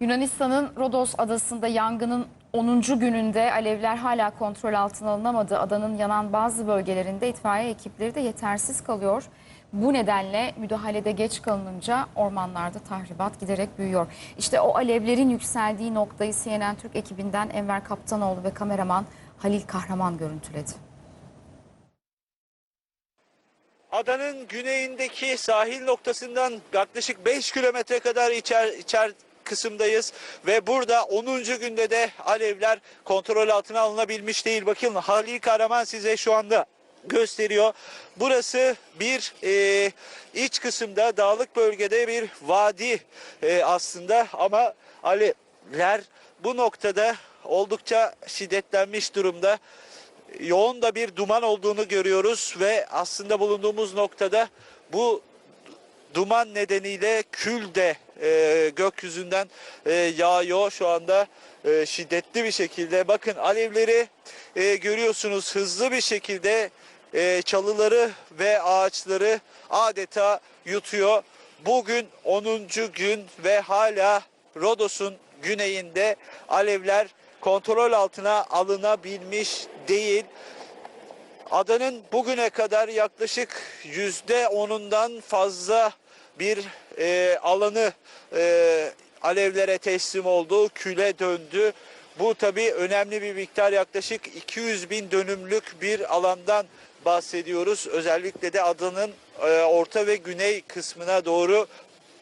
Yunanistan'ın Rodos adasında yangının 10. gününde alevler hala kontrol altına alınamadı. Adanın yanan bazı bölgelerinde itfaiye ekipleri de yetersiz kalıyor. Bu nedenle müdahalede geç kalınınca ormanlarda tahribat giderek büyüyor. İşte o alevlerin yükseldiği noktayı CNN Türk ekibinden Enver Kaptanoğlu ve kameraman Halil Kahraman görüntüledi. Adanın güneyindeki sahil noktasından yaklaşık 5 kilometre kadar içer, içer kısımdayız ve burada 10. günde de alevler kontrol altına alınabilmiş değil. Bakın Halil Kahraman size şu anda gösteriyor. Burası bir e, iç kısımda dağlık bölgede bir vadi e, aslında ama alevler bu noktada oldukça şiddetlenmiş durumda yoğun da bir duman olduğunu görüyoruz ve aslında bulunduğumuz noktada bu duman nedeniyle kül de e, gökyüzünden e, yağıyor şu anda e, şiddetli bir şekilde. Bakın alevleri e, görüyorsunuz hızlı bir şekilde e, çalıları ve ağaçları adeta yutuyor. Bugün 10. gün ve hala Rodos'un güneyinde alevler kontrol altına alınabilmiş değil. Adanın bugüne kadar yaklaşık yüzde onundan fazla bir e, alanı e, alevlere teslim oldu, küle döndü. Bu tabii önemli bir miktar yaklaşık 200 bin dönümlük bir alandan bahsediyoruz. Özellikle de adanın e, orta ve güney kısmına doğru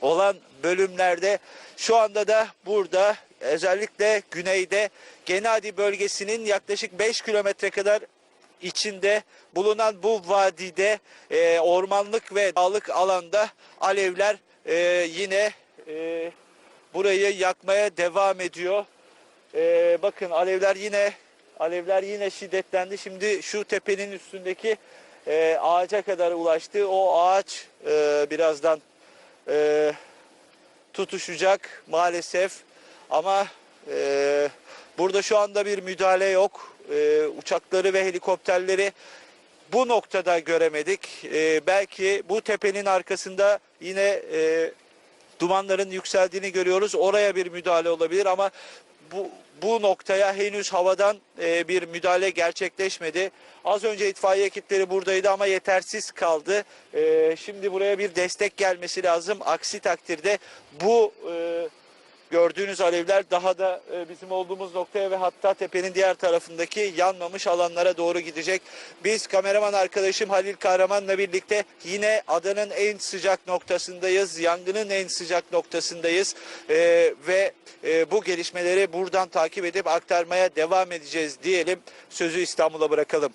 olan bölümlerde şu anda da burada özellikle güneyde Genadi bölgesinin yaklaşık 5 kilometre kadar içinde bulunan bu vadide e, ormanlık ve dağlık alanda alevler e, yine e, burayı yakmaya devam ediyor. E, bakın alevler yine alevler yine şiddetlendi. Şimdi şu tepenin üstündeki e, ağaca kadar ulaştı. O ağaç e, birazdan e, tutuşacak maalesef. Ama e, burada şu anda bir müdahale yok. E, uçakları ve helikopterleri bu noktada göremedik. E, belki bu tepenin arkasında yine e, dumanların yükseldiğini görüyoruz. Oraya bir müdahale olabilir ama bu bu noktaya henüz havadan e, bir müdahale gerçekleşmedi. Az önce itfaiye ekipleri buradaydı ama yetersiz kaldı. E, şimdi buraya bir destek gelmesi lazım. Aksi takdirde bu e, gördüğünüz alevler daha da e, bizim olduğumuz noktaya ve hatta tepenin diğer tarafındaki yanmamış alanlara doğru gidecek. Biz kameraman arkadaşım Halil Kahraman'la birlikte yine adanın en sıcak noktasındayız. Yangının en sıcak noktasındayız. E, ve e, bu gelişmeleri buradan takip edip aktarmaya devam edeceğiz diyelim. Sözü İstanbul'a bırakalım.